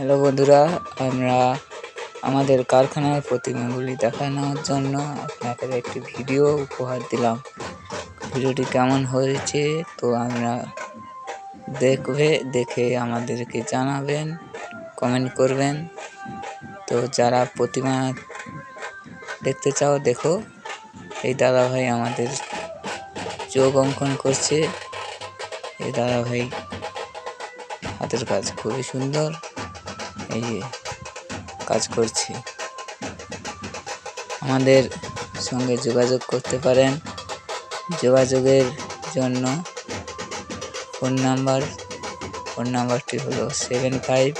Hello বন্ধুরা, আমরা আমাদের কারখানার প্রতিমাগুলি দেখানোর জন্য আপনাদের একটি ভিডিও উপহার দিলাম। ভিডিওটি কেমন হয়েছে তো আমরা দেখবে, দেখে আমাদেরকে জানাবেন কমেন্ট করবেন। তো যারা প্রতিমা দেখতে চাও, দেখো, এই দাদাভাই আমাদের চোখ অঙ্কন করছে। এই দাদাভাই হাতের কাজ খুবই সুন্দর। এই কাজ করছি। আমাদের সঙ্গে যোগাযোগ করতে পারেন। যোগাযোগের জন্য ফোন নাম্বার, ফোন নাম্বারটি হলো seven five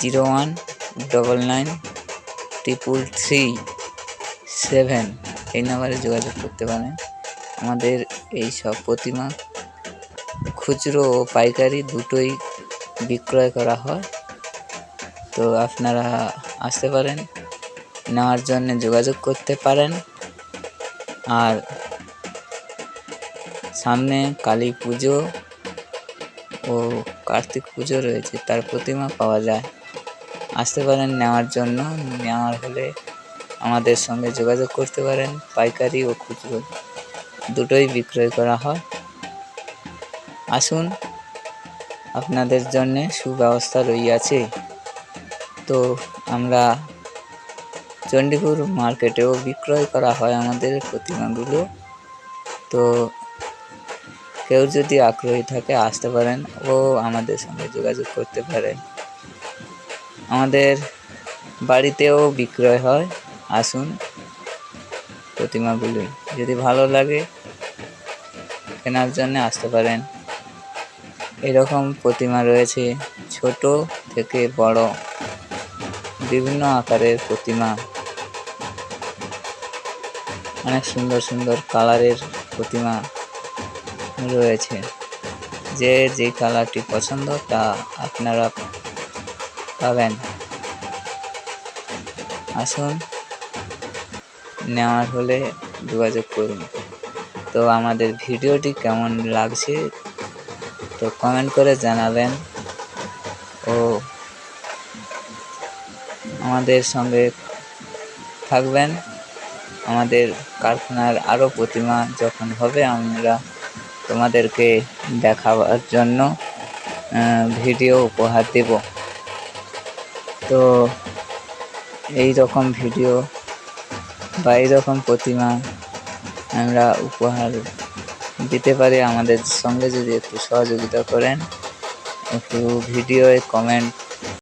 zero one double nine triple three seven এই নাম্বারে যোগাযোগ করতে পারেন। আমাদের এই সব প্রতিমা খুচরো ও পাইকারি দুটোই বিক্রয় করা হয়। তো আপনারা আসতে পারেন, নেওয়ার জন্য যোগাযোগ করতে পারেন। আর সামনে কালী পুজো ও কার্তিক পুজো রয়েছে, তার প্রতিমা পাওয়া যায়। আসতে পারেন নেওয়ার জন্য, নেওয়ার হলে আমাদের সঙ্গে যোগাযোগ করতে পারেন, পাইকারি ও খুচরো দুটোই বিক্রয় করা হয়। আসুন, আপনাদের জন্যে সুব্যবস্থা রইয়াছে। তো আমরা চণ্ডীপুর মার্কেটেও বিক্রয় করা হয় আমাদের প্রতিমাগুলো। তো কেউ যদি আগ্রহী থাকে আসতে পারেন ও আমাদের সঙ্গে যোগাযোগ করতে পারেন আমাদের বাড়িতেও বিক্রয় হয়, আসুন প্রতিমাগুলি। যদি ভালো লাগে কেনার জন্য আসতে পারেন। এরকম প্রতিমা রয়েছে ছোট থেকে বড়। বিভিন্ন আকারের প্রতিমা। অনেক সুন্দর সুন্দর কালারের প্রতিমা রয়েছে। যে যে কালারটি পছন্দ তা আপনারা পাবেন। আসুন নেওয়ার হলে যোগাযোগ করুন। তো আমাদের ভিডিওটি কেমন লাগছে, তো কমেন্ট করে জানাবেন। ও আমাদের সঙ্গে থাকবেন। আমাদের কারখানার আরও প্রতিমা যখন হবে, আমরা তোমাদেরকে দেখাবার জন্য ভিডিও উপহার দেব। তো এই রকম ভিডিও বা এই রকম প্রতিমা আমরা উপহার দিতে পারি। আমাদের সঙ্গে যদি একটু সহযোগিতা করেন, একটু ভিডিওয়ে কমেন্ট